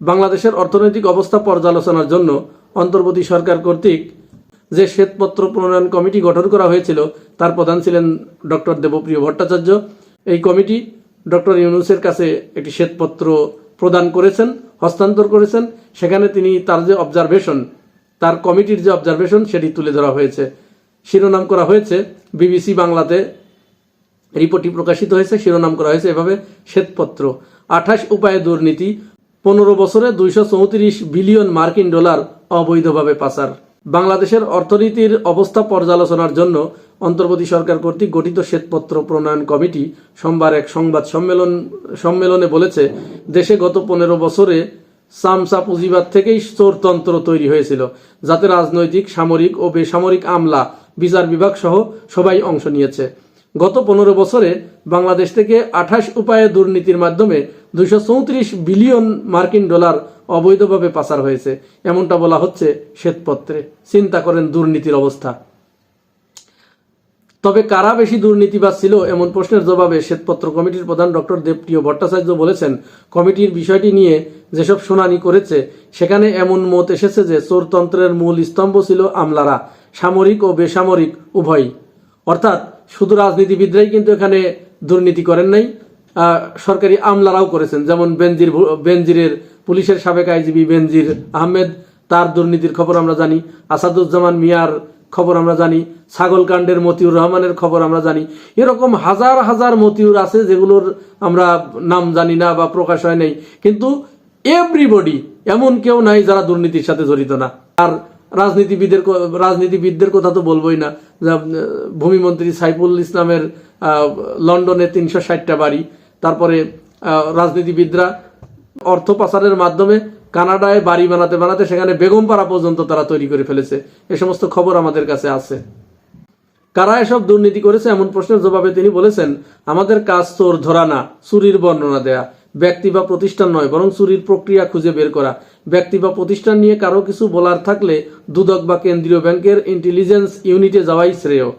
বাংলাদেশের অর্থনৈতিক অবস্থা পর্যালোচনার জন্য অন্তর্বর্তী সরকার কর্তৃক যে শ্বেতপত্র প্রণয়ন কমিটি গঠন করা হয়েছিল, তার প্রধান ছিলেন ডক্টর দেবপ্রিয় ভট্টাচার্য। এই কমিটি ডক্টর ইউনুসের কাছে একটি শ্বেতপত্র প্রদান করেছেন, হস্তান্তর করেছেন। সেখানে তিনি তার যে অবজারভেশন তার কমিটির যে অবজারভেশন সেটি তুলে ধরা হয়েছে। শিরোনাম করা হয়েছে, বিবিসি বাংলাতে রিপোর্টটি প্রকাশিত হয়েছে, শিরোনাম করা হয়েছে এভাবে, শ্বেতপত্র। আঠাশ উপায়ে দুর্নীতি পনেরো বছরে দুইশো চৌত্রিশ বিলিয়ন মার্কিন ডলার অবৈধভাবে পাচার। বাংলাদেশের অর্থনীতির অবস্থা পর্যালোচনার জন্য অন্তর্বর্তী সরকার কর্তৃক গঠিত শ্বেতপত্র প্রণয়ন কমিটি সোমবার এক সংবাদ সম্মেলন সম্মেলনে বলেছে, দেশে গত পনেরো বছরে সামসা পুঁজিবাদ থেকেই চোরতন্ত্র তৈরি হয়েছিল, যাতে রাজনৈতিক, সামরিক ও বেসামরিক আমলা, বিচার বিভাগ সহ সবাই অংশ নিয়েছে। গত পনেরো বছরে বাংলাদেশ থেকে আঠাশ উপায়ে দুর্নীতির মাধ্যমে দুইশো চৌত্রিশ বিলিয়ন মার্কিন ডলার অবৈধভাবে পাচার হয়েছে। এমনটা বলা হচ্ছে শ্বেতপত্রে। চিন্তা করেন দুর্নীতির অবস্থা। তবে কারা বেশি দুর্নীতিবাজ ছিল এমন প্রশ্নের জবাবে শ্বেতপত্র কমিটির প্রধান ডক্টর দেবপ্রিয় ভট্টাচার্য বলেছেন, কমিটির বিষয়টি নিয়ে যেসব শুনানি করেছে, সেখানে এমন মত এসেছে যে চোরতন্ত্রের মূল স্তম্ভ ছিল আমলারা, সামরিক ও বেসামরিক, উভয়ই। অর্থাৎ শুধু রাজনীতিবিদরাই কিন্তু এখানে দুর্নীতি করেন নাই। সরকারি আমলারাও করেছেন। যেমন বেনজির বেনজিরের পুলিশের সাবেক আইজিবি বেনজির আহমেদ, তার দুর্নীতির খবর আমরা জানি। আসাদুজ্জামান মিয়ার খবর আমরা জানি। ছাগলকাণ্ডের মতিউর রহমানের খবর আমরা জানি। এরকম হাজার হাজার মতিউর আছে যেগুলোর আমরা নাম জানি না বা প্রকাশ হয় নাই। কিন্তু এভরিবডি এমন কেউ নাই যারা দুর্নীতির সাথে জড়িত না। আর রাজনীতিবিদের রাজনীতিবিদদের কথা তো বলবোই না। ভূমিমন্ত্রী সাইফুল ইসলামের লন্ডনে তিনশো ষাটটা বাড়ি, তারপরে রাজনীতিবিদরা অর্থ পাচারের মাধ্যমে কানাডায় বাড়ি বানাতে বানাতে সেখানে বেগমপাড়া পর্যন্ত তারা তৈরি করে ফেলেছে। এ সমস্ত খবর আমাদের কাছে আছে। কারা এসব দুর্নীতি করেছে এমন প্রশ্নের জবাবে তিনি বলেছেন, আমাদের কাজ চোর ধরা না, চুরির বর্ণনা দেয়া। ব্যক্তি বা প্রতিষ্ঠান নয়, বরং চুরির প্রক্রিয়া খুঁজে বের করা। ব্যক্তি বা প্রতিষ্ঠান নিয়ে কারও কিছু বলার থাকলে দুদক বা কেন্দ্রীয় ব্যাংকের ইন্টেলিজেন্স ইউনিটে যাওয়াই শ্রেয়।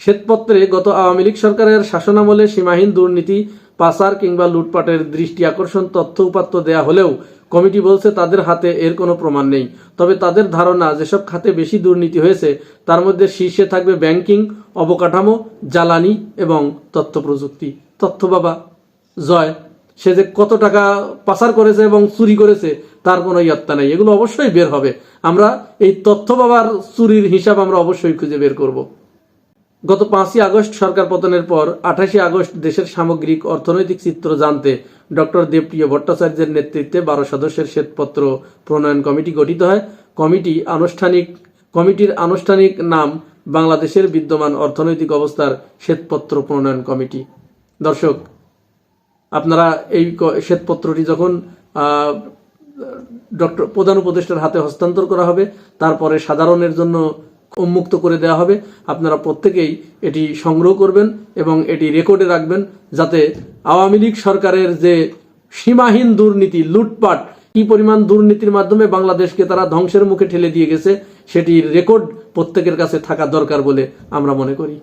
শ্বেতপত্রে গত আওয়ামী লীগ সরকারের শাসনামলে সীমাহীন দুর্নীতি, পাচার কিংবা লুটপাটের দৃষ্টি আকর্ষণ তথ্য উপাত্ত দেয়া হলেও কমিটি বলছে তাদের হাতে এর কোনো প্রমাণ নেই। তবে তাদের ধারণা, যেসব খাতে বেশি দুর্নীতি হয়েছে, তার মধ্যে শীর্ষে থাকবে ব্যাংকিং, অবকাঠামো, জ্বালানি এবং তথ্য প্রযুক্তি। তথ্য বাবা, জয়। সে যে কত টাকা পাচার করেছে এবং চুরি করেছে, তার কোনো ইয়ত্তা নেই। এগুলো অবশ্যই বের হবে। আমরা এই তথ্য বাবার চুরির হিসাব আমরা অবশ্যই খুঁজে বের করব। গত পাঁচই আগস্ট সরকার পতনের পর আঠাশে আগস্ট দেশের সামগ্রিক অর্থনৈতিক চিত্র জানতে ডক্টর দেবপ্রিয় ভট্টাচার্যের নেতৃত্বে বারো সদস্যের শ্বেতপত্র প্রণয়ন কমিটি গঠিত হয়। কমিটি আনুষ্ঠানিক, কমিটির আনুষ্ঠানিক নাম বাংলাদেশের বিদ্যমান অর্থনৈতিক অবস্থার শ্বেতপত্র প্রণয়ন কমিটি। দর্শক আপনারা এই শ্বেতপত্রটি যখন ডক্টর, প্রধান উপদেষ্টার হাতে হস্তান্তর করা হবে, তারপরে সাধারণের জন্য উন্মুক্ত করে দেওয়া হবে, আপনারা প্রত্যেকেই এটি সংগ্রহ করবেন এবং এটি রেকর্ডে রাখবেন যাতে আওয়ামী লীগ সরকারের যে সীমাহীন দুর্নীতি, লুটপাট, কি পরিমাণ দুর্নীতির মাধ্যমে বাংলাদেশকে তারা ধ্বংসের মুখে ঠেলে দিয়ে গেছে, সেটির রেকর্ড প্রত্যেকের কাছে থাকা দরকার বলে আমরা মনে করি।